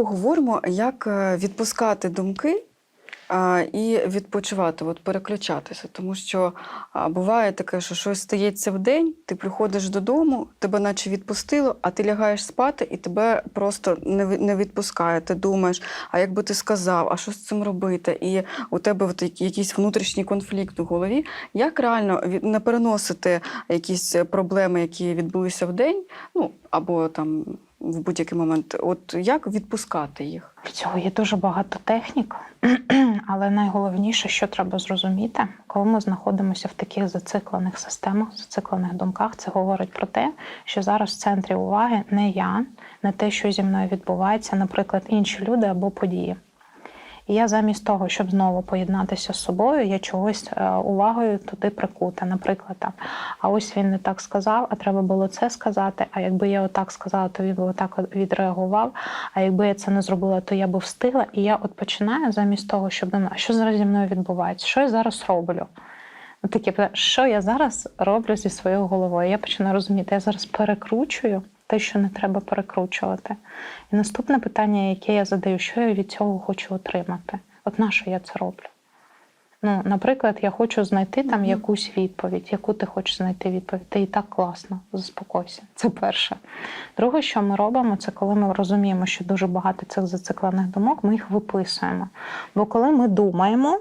поговоримо, як е, відпускати думки і відпочивати, от переключатися. Тому що буває таке, що щось стається в день, ти приходиш додому, тебе наче відпустило, а ти лягаєш спати, і тебе просто не, відпускає. Ти думаєш, а як би ти сказав, а що з цим робити? І у тебе от якийсь внутрішній конфлікт у голові. Як реально не переносити якісь проблеми, які відбулися в день, ну або там в будь-який момент, от як відпускати їх? Для цього є дуже багато технік, але найголовніше, що треба зрозуміти, коли ми знаходимося в таких зациклених системах, зациклених думках, це говорить про те, що зараз в центрі уваги не я, не те, що зі мною відбувається, наприклад, інші люди або події. І я замість того, щоб знову поєднатися з собою, я чогось е, увагою туди прикута. Наприклад, там, а ось він не так сказав, а треба було це сказати. А якби я отак сказала, то він би отак відреагував. А якби я це не зробила, то я би встигла. І я от починаю замість того, щоб а що зараз зі мною відбувається? Що я зараз роблю? Ну, таке що я зараз роблю зі своєю головою? Я починаю розуміти, я зараз перекручую те, що не треба перекручувати. І наступне питання, яке я задаю, що я від цього хочу отримати? От на що я це роблю? Ну, наприклад, я хочу знайти там якусь відповідь, яку ти хочеш знайти відповідь. Ти і так класно, заспокойся. Це перше. Друге, що ми робимо, це коли ми розуміємо, що дуже багато цих зациклених думок, ми їх виписуємо. Бо коли ми думаємо,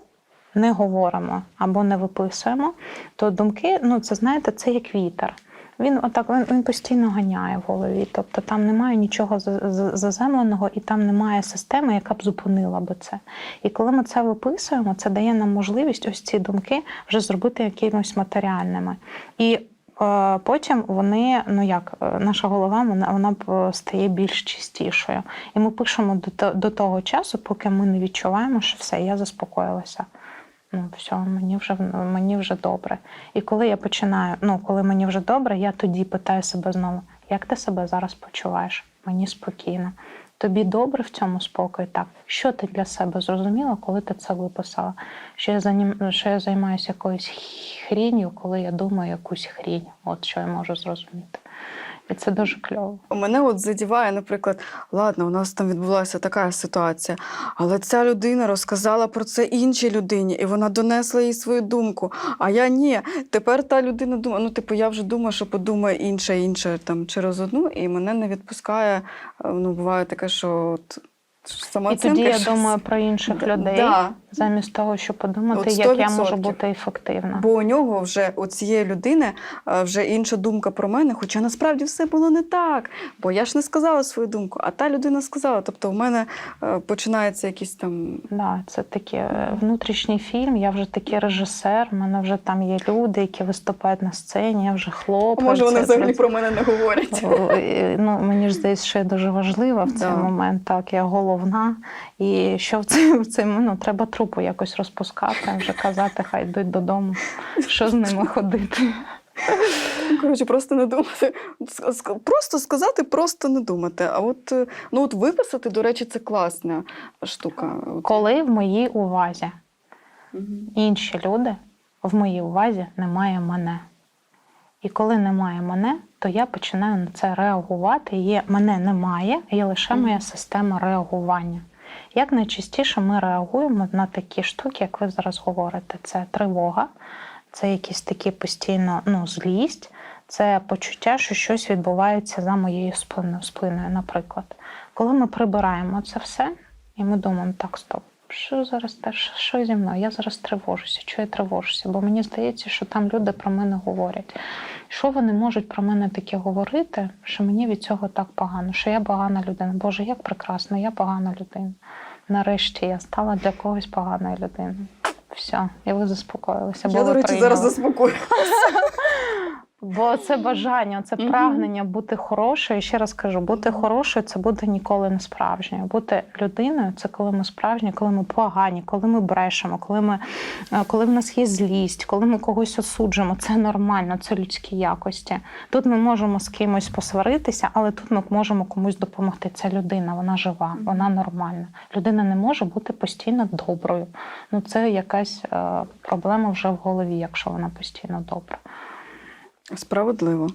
не говоримо або не виписуємо, то думки, ну це знаєте, це як вітер. Він отак він, він постійно ганяє в голові. Тобто там немає нічого за- за- заземленого і там немає системи, яка б зупинила би це. І коли ми це виписуємо, це дає нам можливість ось ці думки вже зробити якимось матеріальними. І е, потім вони, ну як, е, наша голова вона, вона е, стає більш чистішою. І ми пишемо до, до того часу, поки ми не відчуваємо, що все, я заспокоїлася. Ну, все, мені вже мені вже добре. І коли я починаю, ну коли мені вже добре, я тоді питаю себе знову, як ти себе зараз почуваєш? Мені спокійно. Тобі добре в цьому спокої? Так. Що ти для себе зрозуміла, коли ти це виписала? Що я занім... що я займаюся якоюсь хрінью, коли я думаю якусь хрінь. От що я можу зрозуміти. І це дуже кльово. Мене от задіває, наприклад, ладно, у нас там відбулася така ситуація, але ця людина розказала про це іншій людині, і вона донесла їй свою думку. А я ні. Тепер та людина думає, ну, типу, я вже думаю, що подумає інша, інша там через одну, і мене не відпускає. Е, Ну, буває таке, що от І тоді я думаю про інших людей, да. замість того, щоб подумати, як я можу бути ефективна. Бо у нього вже у цієї людини е, вже інша думка про мене, хоча насправді все було не так. Бо я ж не сказала свою думку, а та людина сказала. Тобто, в мене е, починається якийсь там. Да, це таке е, внутрішній фільм. Я вже такий режисер. У мене вже там є люди, які виступають на сцені. Я вже хлопець. Може, вони взагалі про мене не говорять. Ну, мені ж здається, що я дуже важлива в цей Да. момент. Так, я головна. І що в цей, в цей ну, треба трупу якось розпускати, вже казати, хай йдуть додому. Що з ними ходити? Коротше, просто не думати. Просто сказати, просто не думати. А от е, ну от виписати, до речі, це класна штука. Коли в моїй увазі інші люди, в моїй увазі немає мене. І коли немає мене, то я починаю на це реагувати. Є мене немає, є лише моя система реагування. Як найчастіше ми реагуємо на такі штуки, як ви зараз говорите, це тривога, це якісь такі постійно ну, злість, це почуття, що щось відбувається за моєю спиною, спиною, наприклад. Коли ми прибираємо це все, і ми думаємо, так, стоп, що зараз теж, що зі мною? Я зараз тривожуся. Чого я тривожуся? Бо мені здається, що там люди про мене говорять. Що вони можуть про мене таке говорити, що мені від цього так погано, що я погана людина. Боже, як прекрасно, я погана людина. Нарешті я стала для когось поганою людиною. Все, і ви заспокоїлися. Я, до речі, прийняли. зараз заспокою. Бо це бажання, це прагнення бути хорошою. І ще раз кажу, бути хорошою це бути ніколи не справжньою. Бути людиною це коли ми справжні, коли ми погані, коли ми брешемо, коли ми е, коли в нас є злість, коли ми когось осуджуємо. Це нормально, це людські якості. Тут ми можемо з кимось посваритися, але тут ми можемо комусь допомогти. Це людина, вона жива, вона нормальна. Людина не може бути постійно доброю. Ну це якась е, проблема вже в голові, якщо вона постійно добра. Справедливо.